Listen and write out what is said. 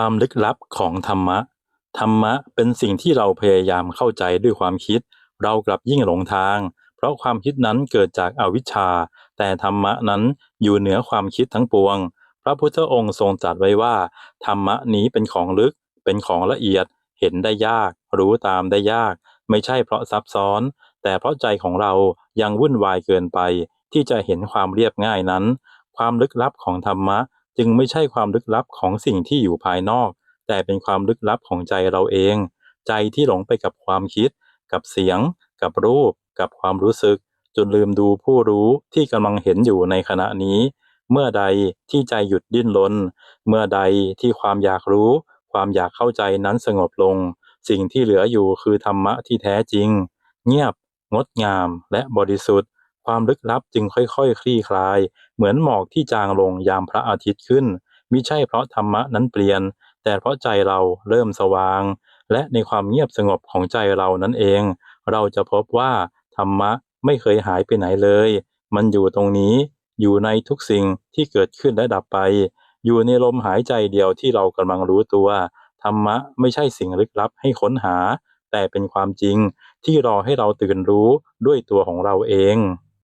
ความลึกลับของธรรมะ ธรรมะเป็นสิ่งที่เราพยายามเข้าใจด้วยความคิด เรากลับยิ่งหลงทาง เพราะความคิดนั้นเกิดจากอาวิชชา แต่ธรรมะนั้นอยู่เหนือความคิดทั้งปวง พระพุทธองค์ทรงตรัสไว้ว่า ธรรมะนี้เป็นของลึก เป็นของละเอียด เห็นได้ยาก รู้ตามได้ยาก ไม่ใช่เพราะซับซ้อน แต่เพราะใจของเรายังวุ่นวายเกินไป ที่จะเห็นความเรียบง่ายนั้น ความลึกลับของธรรมะ จึงไม่ใช่ความลึกลับของสิ่งที่อยู่ภายนอก แต่เป็นความลึกลับของใจเราเอง ใจที่หลงไปกับความคิด กับเสียง กับรูป กับความรู้สึก จนลืมดูผู้รู้ที่กำลังเห็นอยู่ในขณะนี้ เมื่อใดที่ใจหยุดดิ้นรนเมื่อใดที่ความอยากรู้ ความอยากเข้าใจนั้นสงบลง สิ่งที่เหลืออยู่คือธรรมะที่แท้จริง เงียบ งดงามและบริสุทธิ์ ความลึกลับจึงค่อยๆคลี่คลาย เหมือนหมอกที่จางลงยามพระอาทิตย์ขึ้นมิใช่เพราะธรรมะนั้นเปลี่ยน แต่เพราะใจเราเริ่มสว่าง และในความเงียบสงบของใจเรานั่นเอง เราจะพบว่าธรรมะไม่เคยหายไปไหนเลย มันอยู่ตรงนี้ อยู่ในทุกสิ่งที่เกิดขึ้นและดับไป อยู่ในลมหายใจเดียวที่เรากำลังรู้ตัว ธรรมะไม่ใช่สิ่งลึกลับให้ค้นหา แต่เป็นความจริงที่รอให้เราตื่นรู้ด้วยตัวของเราเอง